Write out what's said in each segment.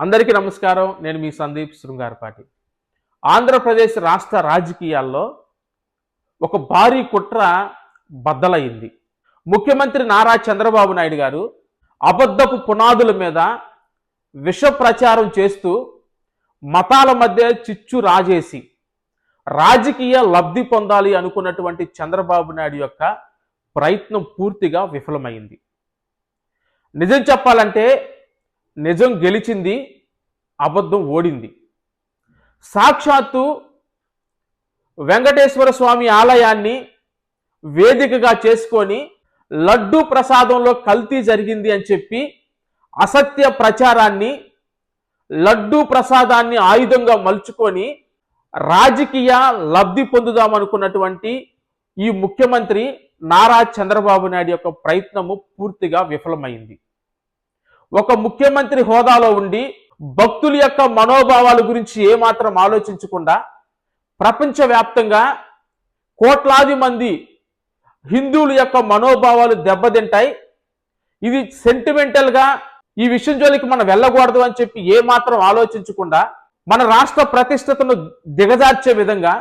అందరికీ నమస్కారం. నేను మీ సందీప్ శృంగారపాటి. ఆంధ్రప్రదేశ్ రాష్ట్ర రాజకీయాల్లో ఒక భారీ కుట్ర బద్దలైంది. ముఖ్యమంత్రి నారా చంద్రబాబు నాయుడు గారు అబద్ధపు పునాదుల మీద విష ప్రచారం చేస్తూ మతాల మధ్య చిచ్చు రాజేసి రాజకీయ లబ్ధి పొందాలి అనుకున్నటువంటి చంద్రబాబు నాయుడు యొక్క ప్రయత్నం పూర్తిగా విఫలమైంది. నిజం చెప్పాలంటే నిజం గెలిచింది అబద్ధం ఓడింది. సాక్షాత్తు వెంకటేశ్వర స్వామి ఆలయాన్ని వేదికగా చేసుకొని లడ్డూ ప్రసాదంలో కల్తీ జరిగింది అని చెప్పి అసత్య ప్రచారాన్ని లడ్డూ ప్రసాదాన్ని ఆయుధంగా మలుచుకొని రాజకీయ లబ్ధి పొందుదామనుకున్నటువంటి ఈ ముఖ్యమంత్రి నారా చంద్రబాబు నాయుడు యొక్క ప్రయత్నము పూర్తిగా విఫలమైంది. ఒక ముఖ్యమంత్రి హోదాలో ఉండి భక్తుల యొక్క మనోభావాల గురించి ఏమాత్రం ఆలోచించకుండా ప్రపంచవ్యాప్తంగా కోట్లాది మంది హిందువుల యొక్క మనోభావాలు దెబ్బతింటాయి. ఇది సెంటిమెంటల్గా ఈ విషయం జోలికి మనం వెళ్ళకూడదు అని చెప్పి ఏమాత్రం ఆలోచించకుండా మన రాష్ట్ర ప్రతిష్టతను దిగజార్చే విధంగా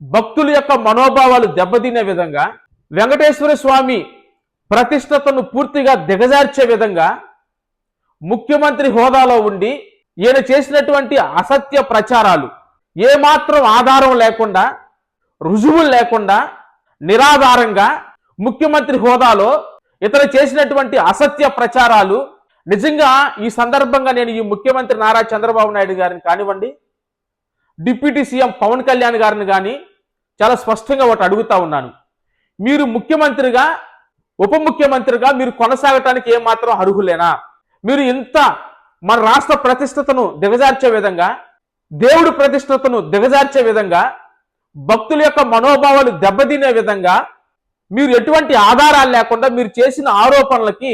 భక్తుల యొక్క మనోభావాలు దెబ్బతినే విధంగా వెంకటేశ్వర స్వామి ప్రతిష్టతను పూర్తిగా దిగజార్చే విధంగా ముఖ్యమంత్రి హోదాలో ఉండి ఈయన చేసినటువంటి అసత్య ప్రచారాలు ఏమాత్రం ఆధారం లేకుండా రుజువులు లేకుండా నిరాధారంగా ముఖ్యమంత్రి హోదాలో ఇతను చేసినటువంటి అసత్య ప్రచారాలు నిజంగా ఈ సందర్భంగా నేను ఈ ముఖ్యమంత్రి నారా చంద్రబాబు నాయుడు గారిని కానివ్వండి డిప్యూటీ సీఎం పవన్ కళ్యాణ్ గారిని కానీ చాలా స్పష్టంగా ఒకటి అడుగుతా ఉన్నాను. మీరు ముఖ్యమంత్రిగా ఉప ముఖ్యమంత్రిగా మీరు కొనసాగటానికి ఏమాత్రం అర్హులేనా? మీరు ఇంత మన రాష్ట్ర ప్రతిష్టతను దిగజార్చే విధంగా దేవుడి ప్రతిష్టతను దిగజార్చే విధంగా భక్తుల యొక్క మనోభావాలు దెబ్బతినే విధంగా మీరు ఎటువంటి ఆధారాలు లేకుండా మీరు చేసిన ఆరోపణలకి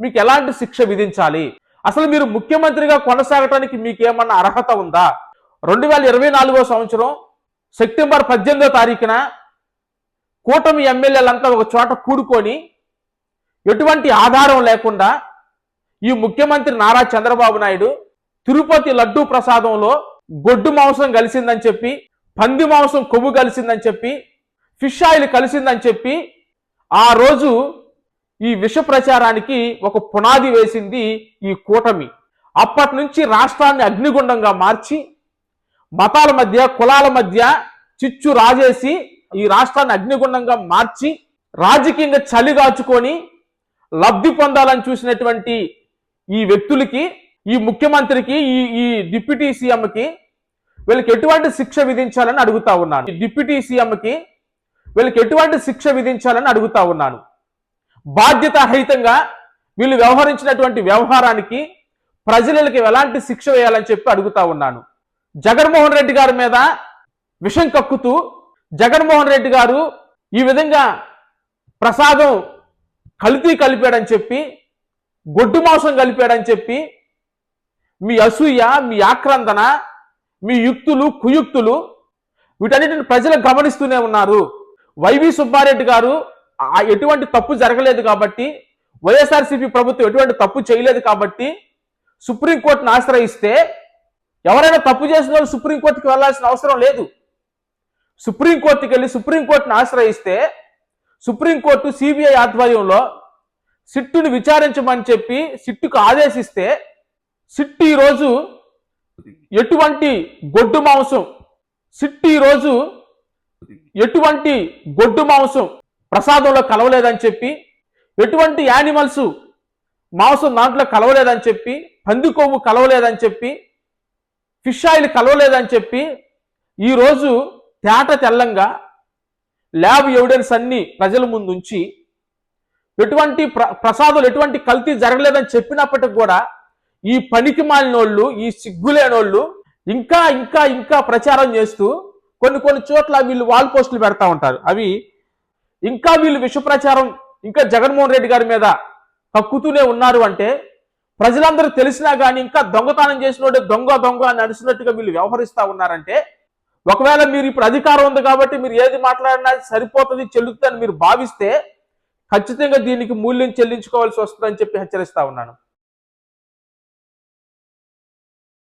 మీకు ఎలాంటి శిక్ష విధించాలి? అసలు మీరు ముఖ్యమంత్రిగా కొనసాగటానికి మీకు ఏమన్నా అర్హత ఉందా? రెండు వేల ఇరవై నాలుగో సంవత్సరం సెప్టెంబర్ పద్దెనిమిదో తారీఖున కూటమి ఎమ్మెల్యేలంతా ఒక చోట కూడుకొని ఎటువంటి ఆధారం లేకుండా ఈ ముఖ్యమంత్రి నారా చంద్రబాబు నాయుడు తిరుపతి లడ్డూ ప్రసాదంలో గొడ్డు మాంసం కలిసిందని చెప్పి పంది మాంసం కొవ్వు కలిసిందని చెప్పి ఫిష్ ఆయిల్ కలిసిందని చెప్పి ఆ రోజు ఈ విష ప్రచారానికి ఒక పునాది వేసింది ఈ కూటమి. అప్పటి నుంచి రాష్ట్రాన్ని అగ్నిగుండంగా మార్చి మతాల మధ్య కులాల మధ్య చిచ్చు రాజేసి ఈ రాష్ట్రాన్ని అగ్నిగుండంగా మార్చి రాజకీయంగా చలిగాచుకొని లబ్ధి పొందాలని చూసినటువంటి ఈ వ్యక్తులకి ఈ ముఖ్యమంత్రికి ఈ ఈ డిప్యూటీ సీఎంకి వీళ్ళకి ఎటువంటి శిక్ష విధించాలని అడుగుతా ఉన్నాను. డిప్యూటీ సీఎంకి వీళ్ళకి ఎటువంటి శిక్ష విధించాలని అడుగుతా ఉన్నాను. బాధ్యతారహితంగా వీళ్ళు వ్యవహరించినటువంటి వ్యవహారానికి ప్రజలకి ఎలాంటి శిక్ష వేయాలని చెప్పి అడుగుతా ఉన్నాను. జగన్మోహన్ రెడ్డి గారి మీద విషం కక్కుతూ జగన్మోహన్ రెడ్డి గారు ఈ విధంగా ప్రసాదం కల్తీ కలిపాడని చెప్పి గొడ్డు మాంసం కలిపాడని చెప్పి మీ అసూయ మీ ఆక్రందన మీ యుక్తులు కుయుక్తులు వీటన్నిటిని ప్రజలు గమనిస్తూనే ఉన్నారు. వైవి సుబ్బారెడ్డి గారు ఆ ఎటువంటి తప్పు జరగలేదు కాబట్టి వైఎస్ఆర్సీపీ ప్రభుత్వం ఎటువంటి తప్పు చేయలేదు కాబట్టి సుప్రీంకోర్టును ఆశ్రయిస్తే ఎవరైనా తప్పు చేసిన వాళ్ళు సుప్రీంకోర్టుకి వెళ్ళాల్సిన అవసరం లేదు. సుప్రీంకోర్టుకి వెళ్ళి సుప్రీంకోర్టును ఆశ్రయిస్తే సుప్రీంకోర్టు సిబిఐ ఆధ్వర్యంలో సిట్టుని విచారించమని చెప్పి సిట్టుకు ఆదేశిస్తే సిట్టు ఈరోజు ఎటువంటి గొడ్డు మాంసం సిట్టు ఈరోజు ఎటువంటి గొడ్డు మాంసం ప్రసాదంలో కలవలేదని చెప్పి ఎటువంటి యానిమల్స్ మాంసం దాంట్లో కలవలేదని చెప్పి పంది కొవ్వు కలవలేదని చెప్పి ఫిష్ ఆయిల్ కలవలేదని చెప్పి ఈరోజు తేట తెల్లంగా ల్యాబ్ ఎవిడెన్స్ అన్ని ప్రజల ముందుంచి ఎటువంటి ప్ర ప్రసాదాలు ఎటువంటి కల్తీ జరగలేదని చెప్పినప్పటికి కూడా ఈ పనికి మాలినోళ్ళు ఈ సిగ్గులేనోళ్ళు ఇంకా ఇంకా ఇంకా ప్రచారం చేస్తూ కొన్ని కొన్ని చోట్ల వీళ్ళు వాల్ పోస్టులు పెడతా ఉంటారు. అవి ఇంకా వీళ్ళు విష ప్రచారం ఇంకా జగన్మోహన్ రెడ్డి గారి మీద కక్కుతూనే ఉన్నారు అంటే ప్రజలందరూ తెలిసినా కానీ ఇంకా దొంగతనం చేసినోడే దొంగ దొంగ అని నడిచినట్టుగా వీళ్ళు వ్యవహరిస్తూ ఉన్నారంటే ఒకవేళ మీరు ఇప్పుడు అధికారం ఉంది కాబట్టి మీరు ఏది మాట్లాడినా సరిపోతుంది చెల్లుతుందని మీరు భావిస్తే ఖచ్చితంగా దీనికి మూల్యం చెల్లించుకోవాల్సి వస్తుందని చెప్పి హెచ్చరిస్తా ఉన్నాను.